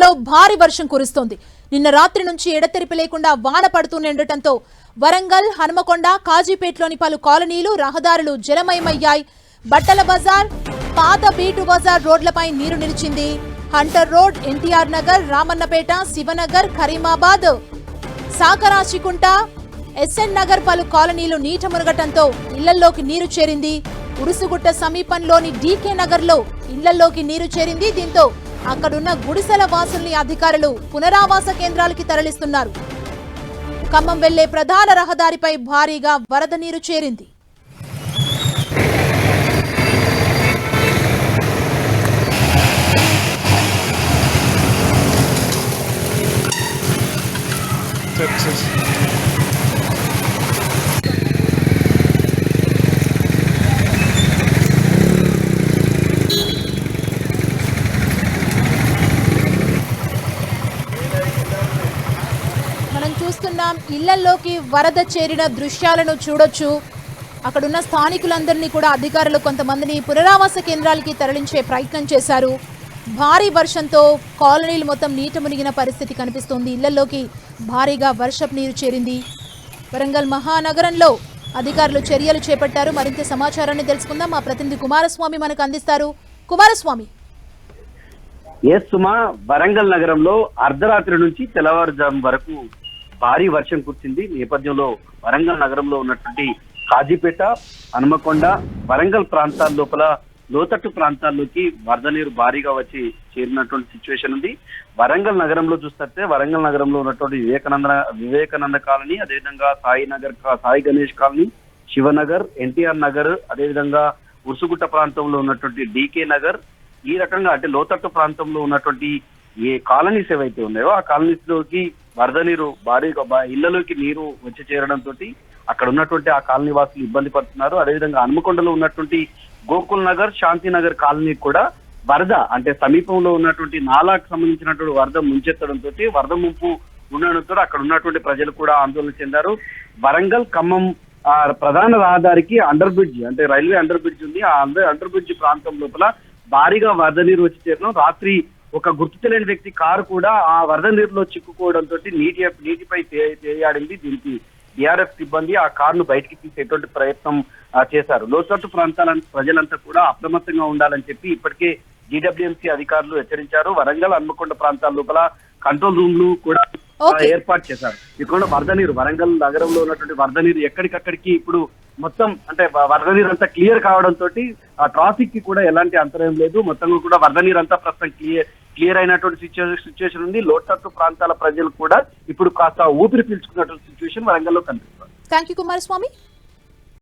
లో భారీ వర్షం కురుస్తోంది. నిన్న రాత్రి నుంచి ఎడతెరిపి లేకుండా వాన పడుతూనే ఉండటంతో వరంగల్ హనుమకొండ కాజీపేట్లోని పలు కాలనీలు రహదారులు జలమయమయ్యాయి. బట్టల బజార్ పాత బీటు బజార్ రోడ్లపై నీరు నిలిచింది. Hunter road NTR Nagar Ramannapeta Shivanagar Karimabad Sakarachikunta S N Nagar పలు కాలనీలు నీట మునగటంతో ఇళ్ళల్లోకి నీరు చేరింది. ఉరుసుగుట్ట సమీపంలోని డీకే నగర్లో ఇళ్ళలోకి నీరు చేరింది. దీంతో అక్కడున్న గుడిసెల వాసుల్ని అధికారులు పునరావాస కేంద్రాలకి తరలిస్తున్నారు. ఖమ్మం వెళ్ళే ప్రధాన రహదారిపై భారీగా వరద నీరు చేరింది. మనం ఇళ్ళల్లోకి వరద చేరిన దృశ్యాలను చూడొచ్చు. అక్కడున్న స్థానికులందరినీ కూడా అధికారులు కొంతమందిని పునరావాస కేంద్రాలకి తరలించే ప్రయత్నం చేశారు. భారీ వర్షంతో కాలనీలు మొత్తం నీట మునిగిన పరిస్థితి కనిపిస్తోంది. ఇళ్ళలోకి భారీగా వర్షపు నీరు చేరింది. వరంగల్ మహానగరంలో అధికారులు చర్యలు చేపట్టారు. మరింత సమాచారాన్ని తెలుసుకుందాం. మా ప్రతినిధి కుమారస్వామి మనకు అందిస్తారు. కుమారస్వామి. ఎస్ సుమా వరంగల్ నగరంలో అర్ధరాత్రి నుంచి తెల్లవారుజాము వరకు భారీ వర్షం కురిసింది. నేపథ్యంలో వరంగల్ నగరంలో ఉన్నటువంటి కాజీపేట హనుమకొండ వరంగల్ ప్రాంతాల లోపల లోతట్టు ప్రాంతాల్లోకి వరద నీరు భారీగా వచ్చి చేరినటువంటి సిచ్యువేషన్ ఉంది. వరంగల్ నగరంలో చూస్తే వరంగల్ నగరంలో ఉన్నటువంటి వివేకానంద వివేకానంద కాలనీ అదేవిధంగా సాయి నగర్ సాయి గణేష్ కాలనీ శివనగర్ ఎన్టీఆర్ నగర్ అదేవిధంగా ఉరుసుగుట్ట ప్రాంతంలో ఉన్నటువంటి డీకే నగర్ ఈ రకంగా అంటే లోతట్టు ప్రాంతంలో ఉన్నటువంటి ఏ కాలనీస్ ఏవైతే ఉన్నాయో ఆ కాలనీస్లోకి వరద నీరు భారీగా ఇళ్ళలోకి నీరు వచ్చి చేరడంతో అక్కడ ఉన్నటువంటి ఆ కాలనీ వాసులు ఇబ్బంది పడుతున్నారు. అదేవిధంగా హనుమకొండలో ఉన్నటువంటి గోకుల్ నగర్ శాంతి నగర్ కాలనీ కూడా వరద అంటే సమీపంలో ఉన్నటువంటి నాలాకు సంబంధించినటువంటి వరద ముంచెత్తడంతో వరద ముంపు ఉండడంతో అక్కడ ఉన్నటువంటి ప్రజలు కూడా ఆందోళన చెందారు. వరంగల్ ఖమ్మం ఆ ప్రధాన రహదారికి అండర్ బ్రిడ్జ్ అంటే రైల్వే అండర్ బ్రిడ్జ్ ఉంది. ఆ అండర్ అండర్ బ్రిడ్జ్ ప్రాంతం లోపల భారీగా వరద నీరు వచ్చి చేరడం రాత్రి ఒక గుర్తు తెలియని వ్యక్తి కారు కూడా ఆ వరద నీరులో చిక్కుకోవడంతో నీటి నీటిపై తేయాడింది దీనికి టీఆర్ఎఫ్ సిబ్బంది. ఆ కారును బయటికి తీసేటువంటి ప్రయత్నం చేశారు. లోతట్టు ప్రాంతాల ప్రజలంతా కూడా అప్రమత్తంగా ఉండాలని చెప్పి ఇప్పటికే జీడబ్ల్యూఎంసీ అధికారులు హెచ్చరించారు. వరంగల్ హన్మకొండ ప్రాంతాల లోపల కంట్రోల్ రూమ్లు కూడా. ఏర్పాటు చేశారు. ఇక్కడ వరద నీరు వరంగల్ నగరంలో ఉన్నటువంటి వరద నీరు ఎక్కడికక్కడికి ఇప్పుడు మొత్తం అంటే వరద నీరు అంతా క్లియర్ కావడంతో ఆ ట్రాఫిక్కి కూడా ఎలాంటి అంతరం లేదు. మొత్తం కూడా వరద నీరు అంతా ప్రస్తుతం క్లియర్ క్లియర్ అయినటువంటి సిచ్యువేషన్ ఉంది. లోతట్టు ప్రాంతాల ప్రజలు కూడా ఇప్పుడు కాస్త ఊపిరి పీల్చుకున్నటువంటి సిచ్యువేషన్ వరంగల్లో కనిపిస్తుంది. Thank you Kumaraswamy.